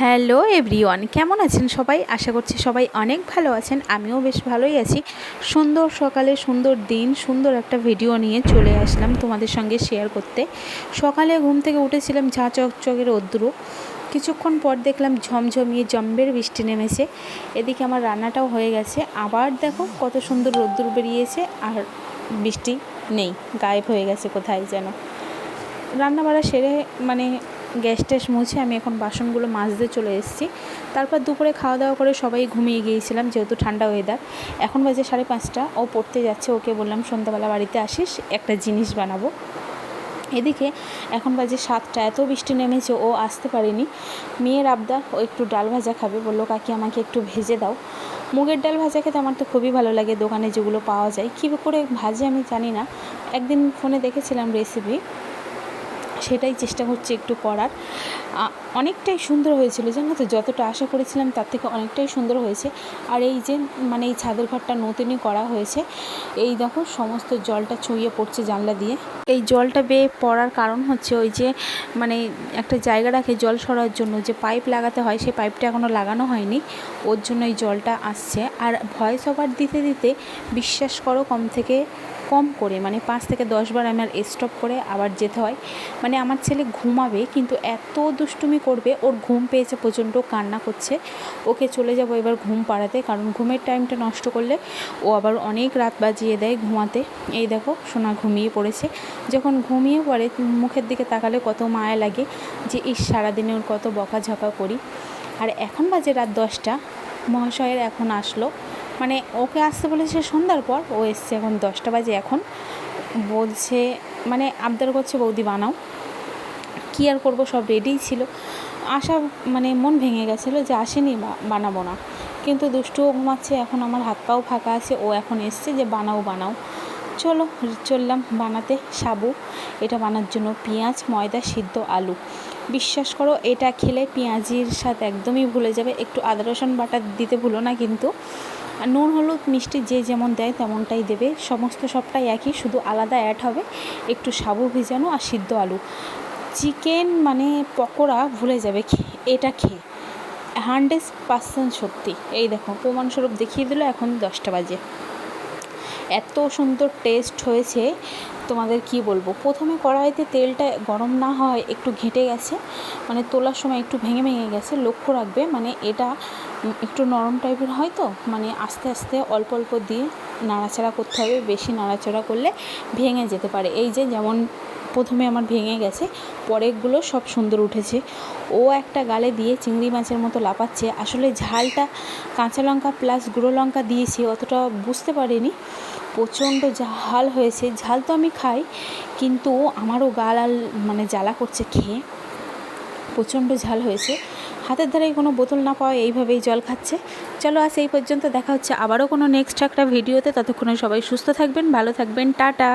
Hello everyone, কেমন আছেন সবাই? আশা করছি সবাই অনেক ভালো আছেন, আমিও বেশ ভালোই আছি। সুন্দর সকালে, সুন্দর দিন, সুন্দর একটা ভিডিও নিয়ে চলে আসলাম তোমাদের সঙ্গে শেয়ার করতে। সকালে ঘুম থেকে উঠেছিলাম ঝাঁ চকচকের রৌদ্র। কিছুক্ষণ পর দেখলাম ঝমঝমিয়ে জম্বের বৃষ্টি নেমেছে। এদিকে আমার রান্নাটাও হয়ে গেছে। আবার দেখো কত সুন্দর রোদ্দুর বেরিয়েছে আর বৃষ্টি নেই, গায়েব হয়ে গেছে কোথায় যেন। রান্না বাড়া সেরে মানে গ্যাস ট্যাস মুছে আমি এখন বাসনগুলো মাজতে চলে এসেছি। তারপর দুপুরে খাওয়া দাওয়া করে সবাই ঘুমিয়ে গিয়েছিলাম, যেহেতু ঠান্ডা ওয়েদার এখন বাজে সাড়ে পাঁচটা, ও পড়তে যাচ্ছে, ওকে বললাম, সন্ধ্যাবেলা বাড়িতে আসিস, একটা জিনিস বানাবো। এদিকে এখন বাজে সাতটা, এত বৃষ্টি নেমেছে, ও আসতে পারেনি। মেয়ের আবদার, ও একটু ডাল ভাজা খাবে, বলল, কাকি, আমাকে একটু ভেজে দাও। মুগের ডাল ভাজা খেতে আমার তো খুবই ভালো লাগে, দোকানে যেগুলো পাওয়া যায়। কী করে ভাজে আমি জানি না। একদিন ফোনে দেখেছিলাম রেসিপি সেটাই চেষ্টা করছি একটু করার। অনেকটাই সুন্দর হয়েছিল, জানো তো? যতটা আশা করেছিলাম তার থেকে অনেকটাই সুন্দর হয়েছে। আর এই যে মানে এই ছাদের ঘরটা নতুনই করা হয়েছে, এই দেখো সমস্ত জলটা চুইয়ে পড়ছে জানলা দিয়ে। এই জলটা বেয়ে পড়ার কারণ হচ্ছে ওই যে মানে একটা জায়গা রাখে জল সরার জন্য, যে পাইপ লাগাতে হয় সেই পাইপটা এখনও লাগানো হয়নি, ওর জন্য এই জলটা আসছে। আর ভয়েস ওভার দিতে দিতে, বিশ্বাস করো কম থেকে কম করে মানে পাঁচ থেকে দশবার আমার স্টপ করে আবার যেতে হয়। মানে আমার ছেলে ঘুমাবে কিন্তু এত দুষ্টুমি করবে, ওর ঘুম পেয়েছে প্রচণ্ড, কান্না করছে। ওকে চলে যাব এবার ঘুম পাড়াতে, কারণ ঘুমের টাইমটা নষ্ট করলে ও আবার অনেক রাত বাজিয়ে দেয় ঘুমাতে। এই দেখো, সোনা ঘুমিয়ে পড়েছে। যখন ঘুমিয়ে পড়ে, মুখের দিকে তাকালে কত মায়া লাগে যে এই সারাদিনে ওর কত বকাঝকা করি। আর এখন বাজে রাত দশটা, মহাশয়ের এখন আসলো। মানে ওকে আসতে বলেছে সন্ধ্যার পর, ও এসছে এখন দশটা বাজে এখন। বলছে মানে আবদার করছে, বৌদি বানাও। কী আর করব, সব রেডিই ছিল। আশা মানে মন ভেঙে গেছিল যে আসেনি বানাবো না। কিন্তু দুষ্টুও ঘুমাচ্ছে, এখন আমার হাত পাও ফাঁকা আছে, ও এখন এসছে যে বানাও বানাও। চলো, চললাম বানাতে। সাবু, এটা বানার জন্য পেঁয়াজ, ময়দা, সিদ্ধ আলু। বিশ্বাস করো, এটা খেলে পেঁয়াজির স্বাদ একদমই ভুলে যাবে। একটু আদা, রসুন বাটা দিতে ভুলো না কিন্তু। আর নুন, হলুদ, মিষ্টি যে যেমন দেয় তেমনটাই দেবে। সমস্ত সবটাই একই, শুধু আলাদা অ্যাড হবে একটু সাবু ভেজানো আর সিদ্ধ আলু। চিকেন মানে পকোড়া ভুলে যাবে এটা খেয়ে। হান্ড্রেড পার্সেন্ট সত্যি। এই দেখো, প্রমাণস্বরূপ দেখিয়ে দিল, এখন দশটা বাজে। এত সুন্দর টেস্ট হয়েছে। তোমাদের কি বলব? প্রথমে কড়াইতে তেলটা গরম না হয় একটু ঘেঁটে গেছে। মানে তোলার সময় একটু ভেঙে ভেঙে গেছে। লক্ষ্য রাখবে মানে এটা একটু নরম টাইপের হয় তো? মানে আস্তে আস্তে অল্প অল্প দিয়ে নাড়াচাড়া করতে হবে। বেশি নাড়াচাড়া করলে ভেঙে যেতে পারে। এই যে যেমন প্রথমে আমার ভেঙে গেছে, পরেরগুলো সব সুন্দর উঠেছে। ও একটা গালে দিয়ে চিংড়ি মাছের মতো লাপাচ্ছে আসলে ঝালটা কাঁচা লঙ্কা প্লাস গুঁড়ো লঙ্কা দিয়েছি, অতটা বুঝতে পারিনি। প্রচণ্ড ঝাল হয়েছে। ঝাল তো আমি খাই, কিন্তু আমারও গাল আল মানে জ্বালা করছে খেয়ে। প্রচণ্ড ঝাল হয়েছে। হাতের ধারে কোনো বোতল না পাওয়া এইভাবেই জল খাচ্ছে। চলো আজ এই পর্যন্ত দেখা হচ্ছে আবারও কোনো নেক্সট একটা ভিডিওতে। ততক্ষণে সবাই সুস্থ থাকবেন, ভালো থাকবেন। টাটা!